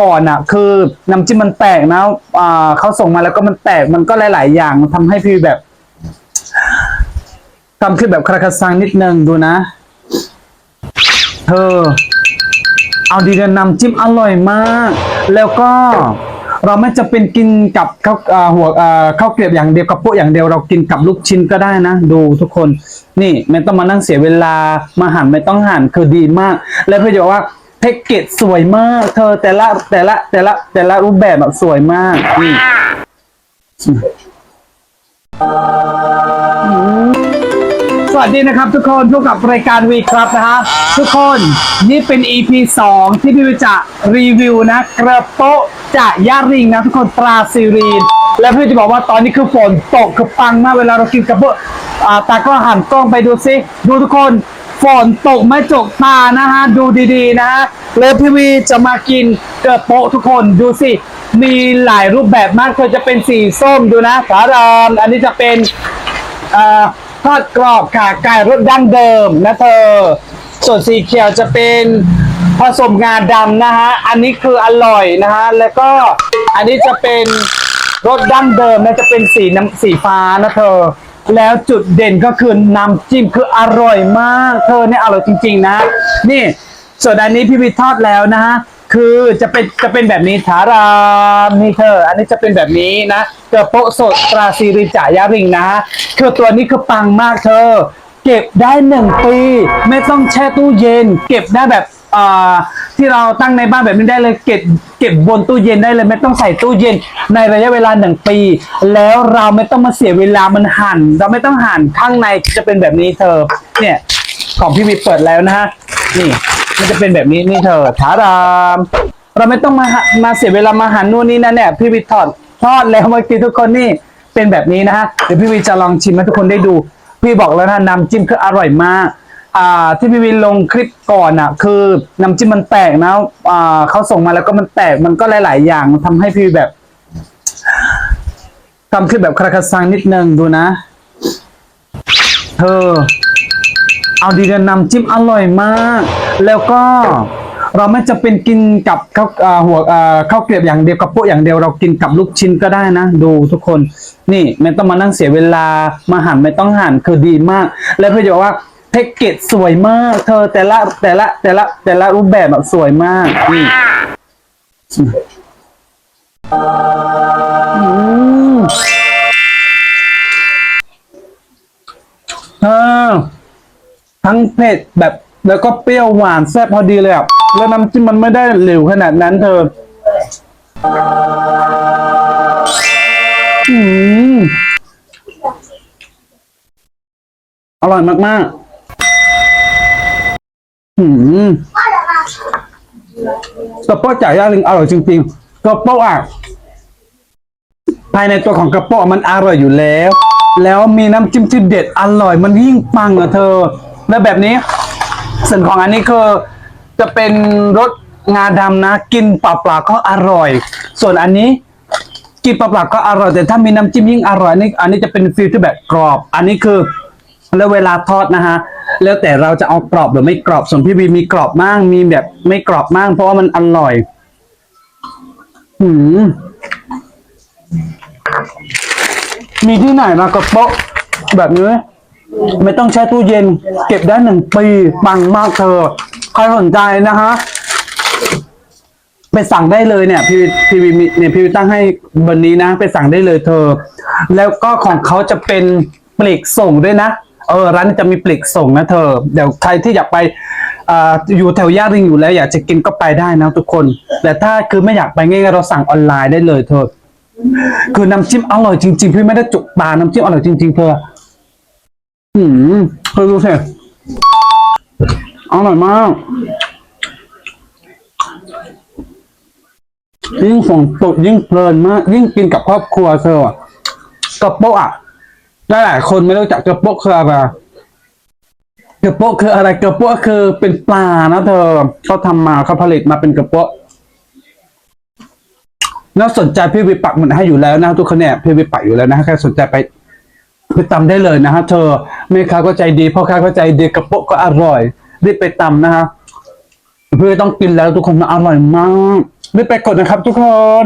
ก่อนอะ คือน้ำจิ้มมันแตกนะอ่าเขาส่งมาแล้วก็มันแตกมันก็หลาย ๆ อย่างทำให้พี่แบบทำขึ้นแบบคาราคาซังนิดนึงดูนะ เธอ เอาดีนะน้ำจิ้มอร่อยมาก แล้วก็เราไม่จะเป็นกินกับข้าวหัวข้าวเกรียบอย่างเดียวกับพวกอย่างเดียวเรากินกับลูกชิ้นก็ได้นะ ดูทุกคน นี่ไม่ต้องมานั่งเสียเวลามาหั่นไม่ต้องหั่นคือดีมาก แล้วพี่จะบอกว่า แพ็กเกจสวยมาก เธอแต่ละแต่ละ แต่ละ แต่ละรูปแบบแบบสวยมากนี่สวัสดีนะครับทุกคนพบกับรายการวีครับนะฮะทุกคนนี่เป็น EP 2 ที่พี่วิจะรีวิวนะ กระโปะจะย่าริงนะทุกคนตราซีรีน แล้วพี่จะบอกว่าตอนนี้คือฝนตกคือปังมากเวลาเรากินกระโปะอ่าตากล้องหันกล้องไปดูซิดูทุกคน ฝนตกไม่จกตานะฮะ ดูดีๆนะฮะแล้วพี่วีจะมากินเกระโปะทุกคนดูสิ มีหลายรูปแบบมากเธอจะเป็นสีส้มดูนะสารามอันนี้จะเป็นอทอดกรอบค่ะไก่รสดั้งเดิมนะเธอ ส่วนสีเขียวจะเป็นผสมงาดำนะฮะ อันนี้คืออร่อยนะฮะ แล้วก็อันนี้จะเป็นรสดั้งเดิมนะจะเป็นสีน้ำสีฟ้านะเธอ แล้วจุดเด่นก็คือน้ำจิ้มคืออร่อยมาก เธอเนี่ยอร่อยจริง ๆ นะ นี่ส่วนอันนี้พี่วิททอดแล้วนะฮะคือจะเป็นจะเป็นแบบนี้ถารามนี่เธอ อันนี้จะเป็นแบบนี้นะเกระโปะสดตราซีริจ่ายาริงนะคือตัวนี้คือปังมากเธอ เก็บได้หนึ่งปี ไม่ต้องแช่ตู้เย็น เก็บได้แบบอ่า ที่เราตั้งในบ้านแบบนี้ได้เลยเก็บเก็บบนตู้เย็นได้เลยไม่ต้องใส่ตู้เย็นในระยะเวลาหนึ่งปี แล้วเราไม่ต้องมาเสียเวลามันหั่น เราไม่ต้องหั่นข้างในจะเป็นแบบนี้เธอ เนี่ยของพี่วิทย์เปิดแล้วนะฮะนี่ มันจะเป็นแบบนี้นี่เธอถารามเราไม่ต้องมามาเสียเวลามาหันนู่นนี่นั่นเนี่ยพี่วิทอดทอดแล้วเมื่อกี้ทุกคนนี่เป็นแบบนี้นะฮะเดี๋ยวพี่วิทย์จะลองชิมให้ทุกคนได้ดู พี่บอกแล้วนะน้ำจิ้มคืออร่อยมาก อ่าที่พี่วิทย์ลงคลิปก่อนอะ คือน้ำจิ้มมันแตกนะอ่าเขาส่งมาแล้วก็มันแตกมันก็หลาย ๆ อย่างทำให้พี่แบบทำขึ้นแบบคาราคาซังนิดนึงดูนะ เธอ เอาดีนะน้ำจิ้มอร่อยมาก แล้วก็เราไม่จะเป็นกินกับข้าวอ่าหัวอ่าข้าวเกรียบอย่างเดียวกับพวกอย่างเดียวเรากินกับลูกชิ้นก็ได้นะ ดูทุกคน นี่ไม่ต้องมานั่งเสียเวลามาหั่นไม่ต้องหั่นคือดีมาก แล้วพี่จะบอกว่า แพ็กเกจสวยมาก เธอแต่ละแต่ละ แต่ละ แต่ละรูปแบบแบบสวยมากนี่อืมอ่าทั้งเผ็ดแบบแล้วก็เปรี้ยวหวานแซ่บพอดีเลยอะแล้วน้ำจิ้มมันไม่ได้เหลวขนาดนั้นเธออืมอร่อยมาก ๆ อืมกระเป๋าจ่ายย่าลิงอร่อยจริงๆกระเป๋าอะภายในตัวของกระเป๋ามันอร่อยอยู่แล้ว แล้วมีน้ำจิ้มที่เด็ดอร่อยมันยิ่งปังอะเธอ แล้วแบบนี้ ส่วนของอันนี้คือจะเป็นรสงาดำนะ กินเปล่าๆก็อร่อย ส่วนอันนี้กินเปล่าๆก็อร่อย แต่ถ้ามีน้ำจิ้มยิ่งอร่อยนนี้อันนี้จะเป็นฟิลที่แบบกรอบ อันนี้คือแล้วเวลาทอดนะฮะ แล้วแต่เราจะเอากรอบหรือไม่กรอบส่วนพี่บีมีกรอบมากมีแบบไม่กรอบมากเพราะว่ามันอร่อย หืมมีที่ไหนมากระโปะแบบนี้ไม่ต้องแช่ตู้เย็น เก็บได้หนึ่งปีปังมากเธอ ใครสนใจนะฮะไปสั่งได้เลยเนี่ยพี่พี่วีมีเนี่ยพี่วีตั้งให้บนนี้นะ ไปสั่งได้เลยเธอ แล้วก็ของเขาจะเป็นปลีกส่งด้วยนะ เออร้านจะมีปลีกส่งนะเธอ เดี๋ยวใครที่อยากไปอ่าอยู่แถวย่าริงอยู่แล้ว อยากจะกินก็ไปได้นะทุกคน แต่ถ้าคือไม่อยากไปง่ายๆเราสั่งออนไลน์ได้เลยเธอ คือน้ำจิ้มอร่อยจริง ๆ พี่ไม่ได้จุกตาน้ำจิ้มอร่อยจริง ๆ เธออืมเธอดูสิอร่อยมากยิ่งฝนตกยิ่งเพลินมาก ยิ่งกินกับครอบครัวเธอกระโปะอะ ได้หลายคนไม่รู้จักกระโปะคืออะไรกระโปะคืออะไรกระโปะคือเป็นปลานะเธอเขาทำมาเขาผลิตมาเป็นกระโปะน่าสนใจพี่วิปักหมันให้อยู่แล้วนะทุกคนเนี่ยพี่วิปักอยู่แล้วนะใครสนใจไปไปตำได้เลยนะฮะเธอแม่ค้าก็ใจดีพ่อค้าก็ใจดีกระโปะก็อร่อยรีบไปตำนะฮะเพี่อต้องกินแล้วทุกคนมันอร่อยมากรีบไปกดนะครับ ทุกคน